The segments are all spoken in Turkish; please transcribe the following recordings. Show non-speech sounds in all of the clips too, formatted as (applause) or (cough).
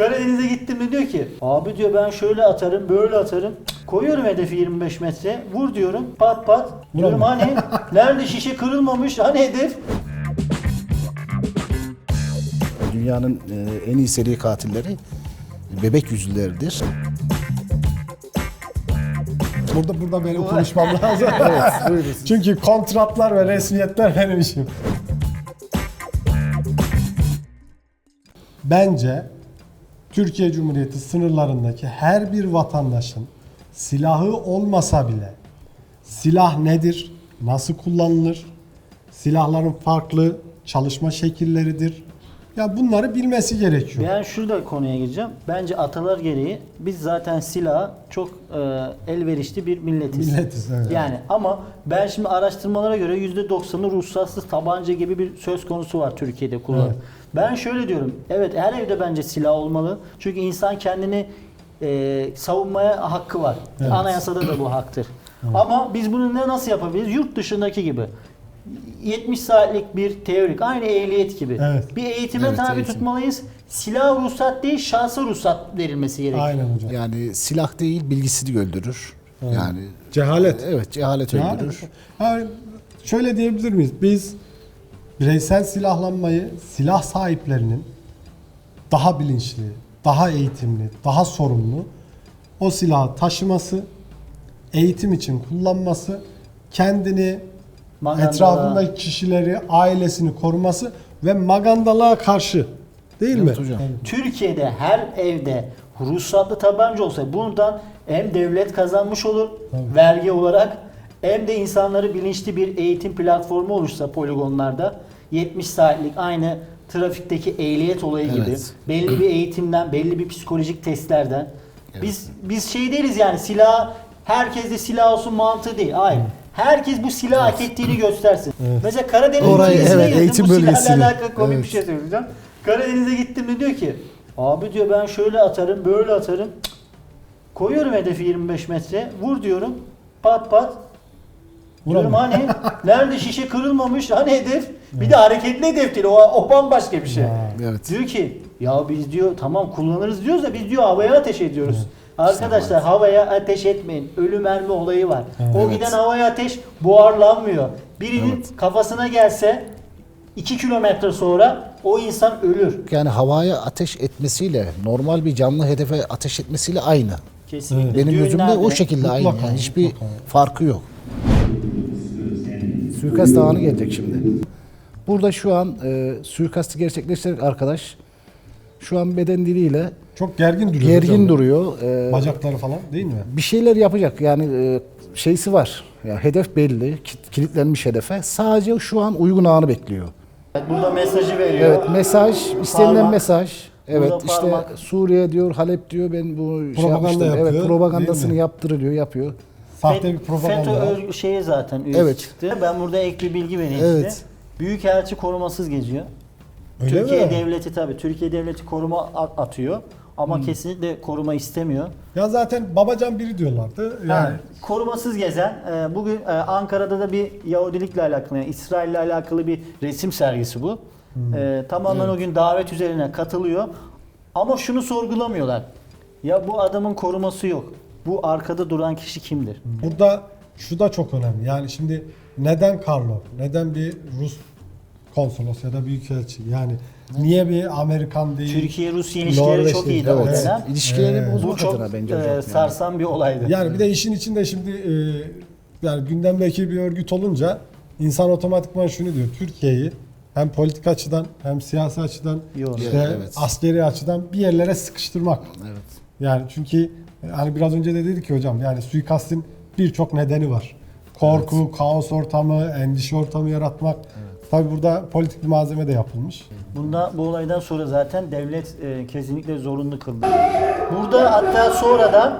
Karadeniz'e gittim de diyor ki abi diyor ben şöyle atarım böyle atarım. Koyuyorum hedefi 25 metre. Vur diyorum. Pat pat. Diyorum hani nerede şişe kırılmamış hani hedef. Dünyanın e, en iyi seri katilleri bebek yüzlüleridir. Burada burada benim konuşmam lazım. (laughs) Çünkü kontratlar ve resmiyetler benim işim. Bence Türkiye Cumhuriyeti sınırlarındaki her bir vatandaşın silahı olmasa bile silah nedir, nasıl kullanılır, silahların farklı çalışma şekilleridir. Ya bunları bilmesi gerekiyor. Ben şurada konuya gireceğim. Bence atalar gereği biz zaten silaha çok e, elverişli bir milletiz. Milletiz, evet. Yani ama ben şimdi araştırmalara göre %90'ı ruhsatsız tabanca gibi bir söz konusu var Türkiye'de kullan. Evet. Ben şöyle diyorum. Evet her evde bence silah olmalı. Çünkü insan kendini e, savunmaya hakkı var. Evet. Anayasada da bu haktır. Ama biz bunu ne nasıl yapabiliriz? Yurt dışındaki gibi. 70 saatlik bir teorik, aynı ehliyet gibi. Evet. Bir eğitime Evet, tabi eğitim. tutmalıyız. Silah ruhsat değil, şahsa ruhsat verilmesi gerekiyor. Aynen hocam. Yani silah değil bilgisini öldürür. Yani Cehalet. evet cehalet Ya, öldürür. yani şöyle diyebilir miyiz? Biz bireysel silahlanmayı silah sahiplerinin daha bilinçli, daha eğitimli, daha sorumlu o silahı taşıması, eğitim için kullanması, kendini, Magandalığa- etrafındaki kişileri, ailesini koruması ve magandalığa karşı değil mi? Hocam. Türkiye'de her evde ruhsatlı tabanca olsa bundan hem devlet kazanmış olur vergi olarak hem de insanları bilinçli bir eğitim platformu oluşsa poligonlarda 70 saatlik aynı trafikteki ehliyet olayı gibi Evet. belli bir eğitimden belli bir psikolojik testlerden biz biz şey değiliz yani silah herkes de silah olsun mantığı değil. Hayır. Herkes bu silah hak ettiğini göstersin. Mesela Karadeniz Orayı, evet, eğitim bu silahla alakalı komik Evet. bir şey söyleyeceğim. Karadeniz'e gittim de diyor ki abi diyor ben şöyle atarım böyle atarım. Koyuyorum hedefi 25 metre. Vur diyorum. Pat pat. Diyorum Vuramıyor. hani nerede şişe kırılmamış hani hedef. Bir de hareketli hedef değil. O, o bambaşka bir şey. Evet. Diyor ki ya biz diyor tamam kullanırız diyoruz da biz diyor havaya ateş ediyoruz. Arkadaşlar havaya ateş etmeyin. Ölü mermi olayı var. O Evet. giden havaya ateş buharlanmıyor. Birinin Evet. kafasına gelse 2 kilometre sonra o insan ölür. Yani havaya ateş etmesiyle normal bir canlı hedefe ateş etmesiyle aynı. Kesinlikle. Benim gözümde o şekilde aynı. Mutlaka, Yani hiçbir mutlaka. farkı yok. Suikast anı gelecek şimdi. Burada şu an e, suikastı gerçekleştirecek arkadaş şu an beden diliyle Çok gergin duruyor. gergin hocam. duruyor. E, Bacakları falan değil mi? bir şeyler yapacak. Yani e, şeysi var. Ya hedef belli, kilitlenmiş hedefe. Sadece şu an uygun anı bekliyor. Burada mesajı veriyor. Evet, mesaj, istenilen Parmak. mesaj. Evet, Burada işte parmak. Suriye diyor, Halep diyor. Ben bu şey Propaganda yapmıştım. yapıyor, Evet, propagandasını yaptırılıyor, yapıyor. Sahte bir propaganda. FETÖ şeye zaten üyesi Evet. çıktı. Ben burada ek bir bilgi vereyim Evet. size. Büyükelçi korumasız geziyor. Öyle Türkiye mi? devleti tabii Türkiye devleti koruma atıyor ama Hmm. kesinlikle koruma istemiyor. Ya zaten babacan biri diyorlardı. Yani Yani korumasız gezen e, bugün e, Ankara'da da bir Yahudilikle alakalı yani İsrail'le alakalı bir resim sergisi bu. Hmm. E, tamamen o gün davet üzerine katılıyor. Ama şunu sorgulamıyorlar. Ya bu adamın koruması yok. Bu arkada duran kişi kimdir? burada şu da çok önemli. Yani şimdi neden Karlov? Neden bir Rus konsolos ya da büyükelçi? Yani niye bir Amerikan değil? Türkiye-Rusya ilişkileri Norveç çok değil. iyiydi o Evet. dönem. İlişkileri Ee, Bu bozmak çok adına bence e, hocam. yani. sarsan bir olaydı. Yani bir de işin içinde şimdi e, yani gündemdeki bir örgüt olunca insan otomatikman şunu diyor. Türkiye'yi hem politik açıdan hem siyasi açıdan Yok. işte Evet, evet. askeri açıdan bir yerlere sıkıştırmak. Evet. Yani çünkü hani biraz önce de dedik ki hocam yani suikastin birçok nedeni var. Korku, kaos ortamı, endişe ortamı yaratmak. Tabi burada politik bir malzeme de yapılmış. Bunda bu olaydan sonra zaten devlet e, kesinlikle zorunlu kıldı. Burada hatta sonradan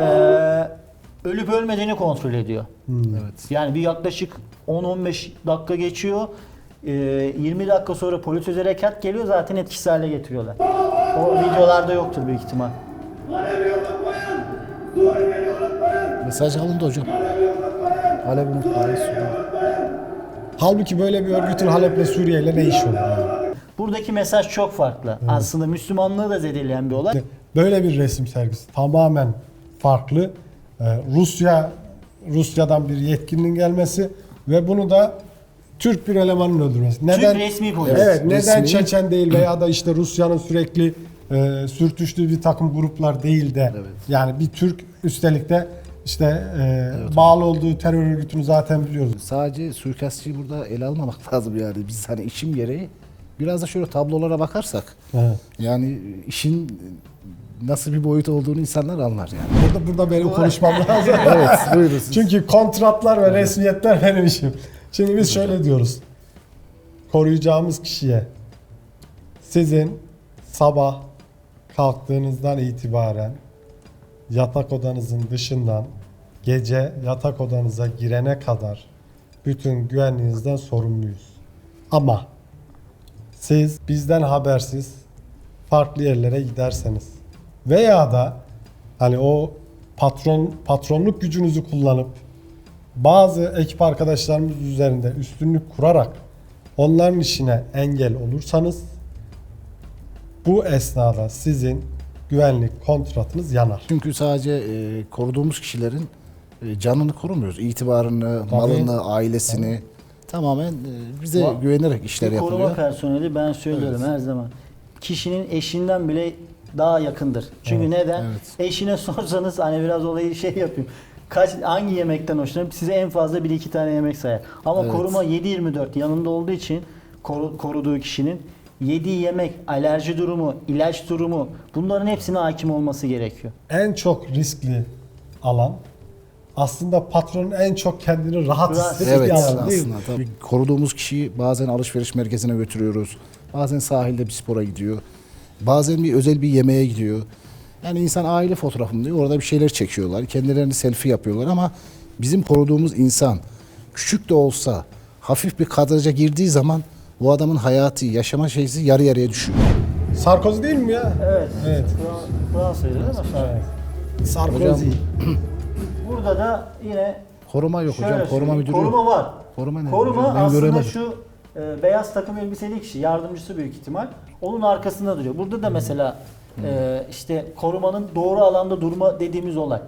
e, ölüp ölmediğini kontrol ediyor. Evet. Yani bir yaklaşık 10-15 dakika geçiyor. E, 20 dakika sonra polis özel harekat geliyor zaten etkisiz hale getiriyorlar. O videolarda yoktur büyük ihtimal. Mesaj alındı hocam. Halep unutmayın. Suriye. Halbuki böyle bir örgütün Halep'le Suriye'yle ne işi olur yani? Buradaki mesaj çok farklı. Aslında Müslümanlığı da zedeleyen bir olay. Böyle bir resim sergisi tamamen farklı. Ee, Rusya Rusya'dan bir yetkilinin gelmesi ve bunu da Türk bir elemanın öldürmesi. Neden? resmi polis. Evet, neden Resmi. Çeçen değil veya da işte Rusya'nın sürekli e, sürtüştüğü bir takım gruplar değil de yani bir Türk üstelik de işte e, bağlı olduğu terör örgütünü zaten biliyoruz. Sadece suikastçıyı burada ele almamak (laughs) lazım yani. Biz hani işim gereği biraz da şöyle tablolara bakarsak Evet. yani işin nasıl bir boyut olduğunu insanlar anlar yani. Burada burada benim konuşmam (laughs) lazım. evet buyurun siz. Çünkü kontratlar ve resmiyetler benim işim. Şimdi biz şöyle diyoruz. Koruyacağımız kişiye sizin sabah kalktığınızdan itibaren yatak odanızın dışından gece yatak odanıza girene kadar bütün güvenliğinizden sorumluyuz. Ama siz bizden habersiz farklı yerlere giderseniz veya da hani o patron patronluk gücünüzü kullanıp bazı ekip arkadaşlarımız üzerinde üstünlük kurarak onların işine engel olursanız bu esnada sizin güvenlik kontratınız yanar. Çünkü sadece e, koruduğumuz kişilerin canını korumuyoruz. İtibarını, Tabii. malını, ailesini tamamen e, bize Va- güvenerek işler Bir koruma yapılıyor. personeli ben söylüyorum her zaman. Kişinin eşinden bile daha yakındır. Çünkü Evet, neden? evet. Eşine (laughs) sorsanız hani biraz olayı şey yapayım. Kaç hangi yemekten hoşlanır? Size en fazla bir iki tane yemek sayar. Ama Evet. koruma 7/24 yanında olduğu için koru- koruduğu kişinin yediği yemek, alerji durumu, ilaç durumu bunların hepsine hakim olması gerekiyor. En çok riskli alan aslında patronun en çok kendini rahat hissettiği Evet alan değil mi? aslında tabii. Koruduğumuz kişiyi bazen alışveriş merkezine götürüyoruz. Bazen sahilde bir spora gidiyor. Bazen bir özel bir yemeğe gidiyor. Yani insan aile fotoğrafım diyor. Orada bir şeyler çekiyorlar. Kendilerini selfie yapıyorlar ama bizim koruduğumuz insan küçük de olsa hafif bir kadraja girdiği zaman bu adamın hayatı, yaşama şeysi yarı yarıya düşüyor. Sarkozy değil mi ya? Evet. Evet. Fra- Fransa'ydı değil mi? Evet. Sarkozy. Hocam, Burada da yine Koruma yok Şöyle hocam. Koruma müdürü Koruma yok. var. Koruma ne? Koruma Ben aslında göremedim. şu e, beyaz takım elbiseli kişi, yardımcısı büyük ihtimal. Onun arkasında duruyor. Burada da mesela e, işte korumanın doğru alanda durma dediğimiz olay.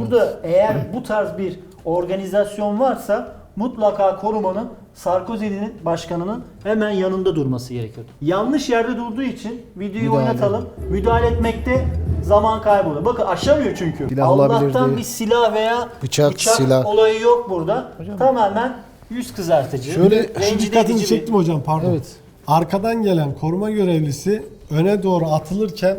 Burada eğer bu tarz bir organizasyon varsa mutlaka korumanın Sarkozy'nin başkanının hemen yanında durması gerekiyor. Yanlış yerde durduğu için videoyu Müdahale. oynatalım. Müdahale etmekte zaman kayboluyor. Bakın aşamıyor çünkü. Silah Allah'tan bir silah veya Bıçak, silah. olayı yok burada. Tamamen yüz kızartıcı. Şöyle- rencide Dikkatinizi edici bir- çektim hocam pardon. Evet. Arkadan gelen koruma görevlisi öne doğru atılırken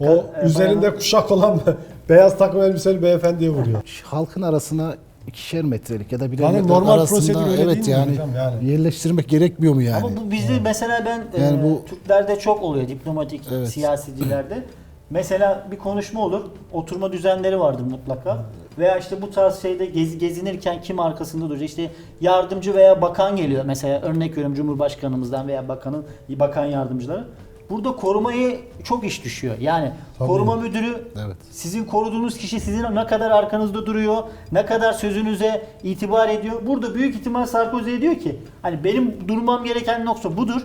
o e, üzerinde bayanın- kuşak olan (laughs) beyaz takım elbiseli beyefendiye vuruyor. halkın arasına ikişer metrelik ya da birer Yani metre normal arasında prosedür öyle evet değil mi yani, hocam yani? yerleştirmek gerekmiyor mu yani? Ama bu bizde mesela ben Yani e, bu- Türklerde çok oluyor diplomatik Evet. siyasetçilerde. Mesela bir konuşma olur. Oturma düzenleri vardır mutlaka. Veya işte bu tarz şeyde gez, gezinirken kim arkasında duracak? İşte yardımcı veya bakan geliyor. Mesela örnek veriyorum Cumhurbaşkanımızdan veya bakanın bakan yardımcıları. Burada korumaya çok iş düşüyor. Yani Tabii. koruma müdürü Evet. sizin koruduğunuz kişi sizin ne kadar arkanızda duruyor, ne kadar sözünüze itibar ediyor. Burada büyük ihtimal Sarkozy diyor ki hani benim durmam gereken nokta budur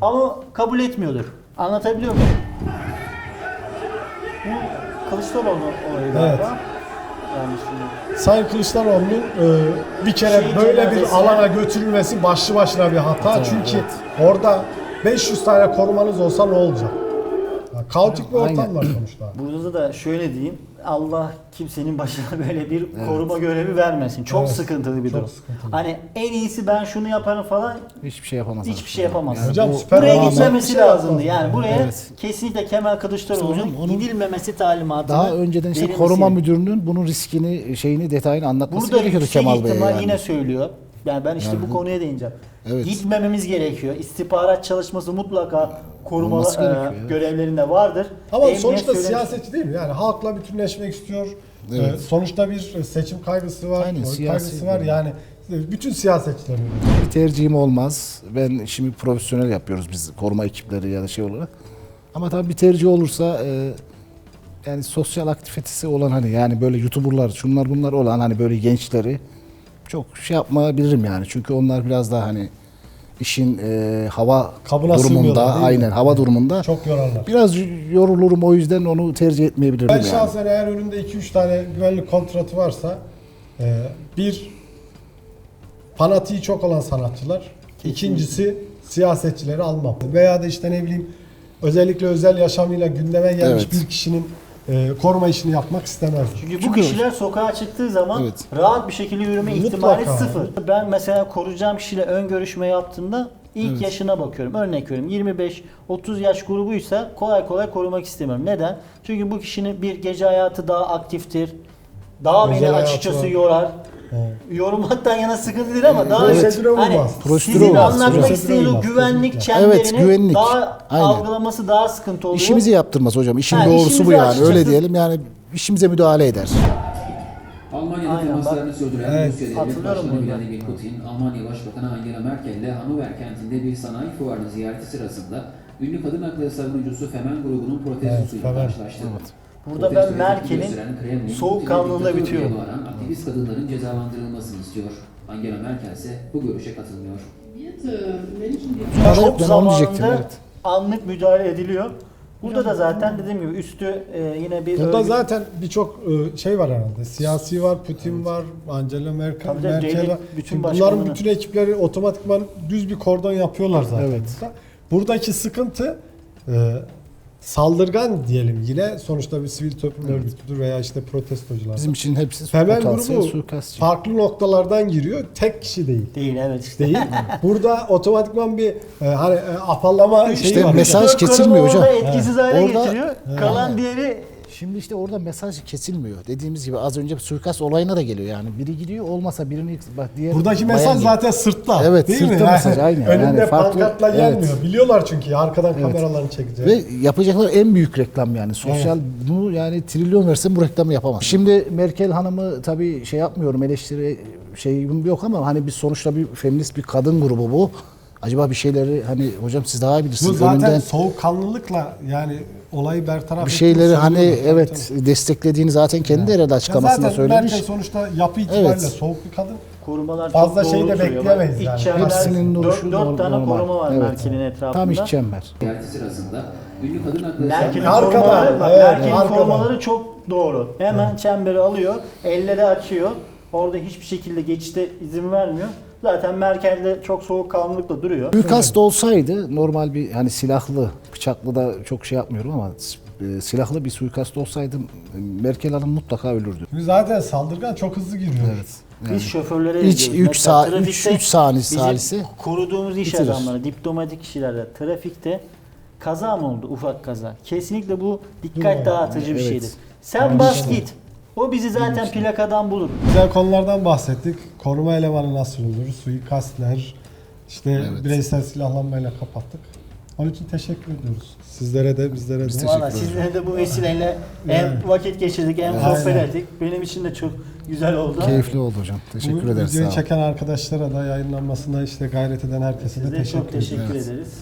ama kabul etmiyordur. Anlatabiliyor muyum? Bu Kılıçdaroğlu olayı. Evet. Sayın Kılıçdaroğlu'nun e, bir kere Şehit böyle bir alana götürülmesi başlı başına bir hata. Çünkü orada 500 tane korumanız olsa ne olacak? Ya, kaotik bir ortam Aynen. var sonuçta. (clears throat) Burada da şöyle diyeyim. Allah kimsenin başına (laughs) böyle bir koruma görevi vermesin. Çok Evet. sıkıntılı bir Çok durum. sıkıntılı. Hani en iyisi ben şunu yaparım falan Hiçbir şey yapamaz. hiçbir şey yapamaz. Hocam bu- süper Buraya gitmemesi şey lazımdı. Yani buraya Evet. kesinlikle Kemal Kılıçdaroğlu'nun hocam gidilmemesi talimatını Daha önceden işte verilmesi koruma müdürünün bunun riskini, şeyini, detayını anlatması Burada gerekiyordu Kemal Bey. ihtimal yani. yine söylüyor. Yani ben işte Yani bu bu- konuya değineceğim. Evet. Gitmememiz gerekiyor. İstihbarat çalışması mutlaka koruma Olması e, evet. görevlerinde vardır. Ama Emniyet sonuçta söylemiş- siyasetçi değil mi? Yani halkla bütünleşmek istiyor. Evet. Ee, sonuçta bir seçim kaygısı var, Aynen, oy siyasi kaygısı var. bir- Yani e, bütün siyasetçilerin. Bir tercihim olmaz. Ben şimdi profesyonel yapıyoruz biz koruma ekipleri ya da şey olarak. Ama tabii bir tercih olursa e, yani sosyal aktivitesi olan hani yani böyle youtuberlar şunlar bunlar olan hani böyle gençleri çok şey yapmayabilirim yani. Çünkü onlar biraz daha hani işin e, hava Kabına durumunda sığmıyorlar, değil mi? aynen hava durumunda Çok yorarlar. biraz yorulurum o yüzden onu tercih etmeyebilirim Ben yani. şahsen eğer önümde 2-3 tane güvenlik kontratı varsa e, bir fanatiği çok olan sanatçılar, ikincisi siyasetçileri almam. Veya da işte ne bileyim özellikle özel yaşamıyla gündeme gelmiş Evet. bir kişinin e, koruma işini yapmak istemezdim. Çünkü bu Çünkü- kişiler sokağa çıktığı zaman Evet. rahat bir şekilde yürüme Mutlaka. ihtimali sıfır. Ben mesela koruyacağım kişiyle ön görüşme yaptığımda ilk yaşına bakıyorum. Örnek veriyorum 25-30 yaş grubuysa kolay kolay korumak istemiyorum. Neden? Çünkü bu kişinin bir gece hayatı daha aktiftir. Daha Özel beni hayatı açıkçası var. yorar. Evet. Yorulmaktan yana sıkıntı değil ama daha Prosedüre hani uymaz. Prosedüre sizin uymaz. anlatmak Prosedüre istediğiniz o uymaz, güvenlik kesinlikle. çemberini Evet, güvenlik. daha Aynen. algılaması daha sıkıntı oluyor. İşimizi yaptırmaz hocam. İşin Ha, doğrusu bu işimizi yani. açıkçası- Öyle diyelim yani işimize müdahale eder. Almanya'da Aynen, temaslarını sürdüren Evet, Rusya Devlet hatırlıyorum Başkanı bunu. Vladimir Putin, Almanya Başbakanı Angela Merkel ile Hannover kentinde bir sanayi fuarını ziyareti sırasında ünlü kadın hakları savunucusu Femen grubunun protestosuyla Evet, Femen. karşılaştı. Burada ben Merkel'in soğukkanlılığına bitiyorum. aktivist kadınların cezalandırılmasını istiyor. Angela Merkel ise bu görüşe katılmıyor. Evet, çok zamanında evet. anlık müdahale ediliyor. Burada da zaten dediğim gibi üstü e, yine bir Burada örgüt- zaten birçok e, şey var herhalde. Siyasi var, Putin var, Angela Merkel, Tabii Merkel var. bütün bunların bütün ekipleri otomatikman düz bir kordon yapıyorlar zaten. Evet. burada. Buradaki sıkıntı e, saldırgan diyelim yine sonuçta bir sivil toplum örgütüdür veya işte protestocular. Bizim için hepsi Femen potansiyel grubu suikastçı. farklı noktalardan giriyor. Tek kişi değil. değil evet işte. Değil. Burada otomatikman bir e, hani e, afallama şeyi İşte var. mesaj kesilmiyor hocam. orada etkisiz hale Orada- getiriyor. Kalan diğeri Şimdi işte orada mesaj kesilmiyor. Dediğimiz gibi az önce suikast olayına da geliyor yani. Biri gidiyor olmasa birini bak diğer Buradaki mesaj geliyor. zaten sırtla. Evet, değil mi? sırtla mesaj, aynen. Önünde Yani farklı- pankartla evet. gelmiyor. Biliyorlar çünkü arkadan kameralarını çekecek. Ve yapacaklar en büyük reklam yani. Sosyal bunu yani trilyon versen bu reklamı yapamaz. Şimdi Merkel hanımı tabii şey yapmıyorum eleştiri şeyim yok ama hani bir sonuçta bir feminist bir kadın grubu bu. Acaba bir şeyleri hani hocam siz daha iyi Bu bilirsiniz. zaten Önünden soğukkanlılıkla yani olayı bertaraf bir şeyleri hani evet Tabii, desteklediğini zaten kendi de herhalde. Ya açıklamasında zaten söylemiş. Merkel sonuçta yapı itibariyle Evet. soğuk bir kadın. korumalar Fazla çok şey doğru de Bak, yani. İç Hepsinin duruşu dört, dört tane normal. koruma var Evet. Merkel'in etrafında. Tam iç çember. Ziyareti sırasında ünlü kadın hakları Merkel'in Arkada, korumaları, evet, Merkel'in korumaları çok doğru. Hemen çemberi alıyor, elleri açıyor. Orada hiçbir şekilde geçişte izin vermiyor. Zaten Merkel de çok soğukkanlılıkla duruyor. Suikast olsaydı normal bir hani silahlı, bıçaklı da çok şey yapmıyorum ama e, silahlı bir suikast olsaydı Merkel Hanım mutlaka ölürdü. Şimdi Zaten saldırgan çok hızlı giriyor. Evet. Biz şoförlere İç- ediyoruz. üç Mesela sa- üç- trafikte üç saniye bizim salisi koruduğumuz iş bitirir. adamları, diplomatik kişilerde, trafikte kaza mı oldu? Ufak kaza. Kesinlikle bu dikkat dağıtıcı bir Evet. şeydir. Sen bas git. O bizi zaten plakadan bulur. Güzel konulardan bahsettik. Koruma elemanı nasıl olur? Suikastler, işte bireysel silahlanmayla kapattık. Onun için teşekkür ediyoruz. Sizlere de bizlere de. Valla sizlere de bu vesileyle hem vakit geçirdik hem Aynen. sohbet ettik. Benim için de çok güzel oldu. Keyifli oldu hocam. Bu Teşekkür ederiz. Sağ videoyu olun. çeken arkadaşlara da yayınlanmasına işte gayret eden herkese de Size teşekkür çok ediyoruz. teşekkür Evet. ederiz.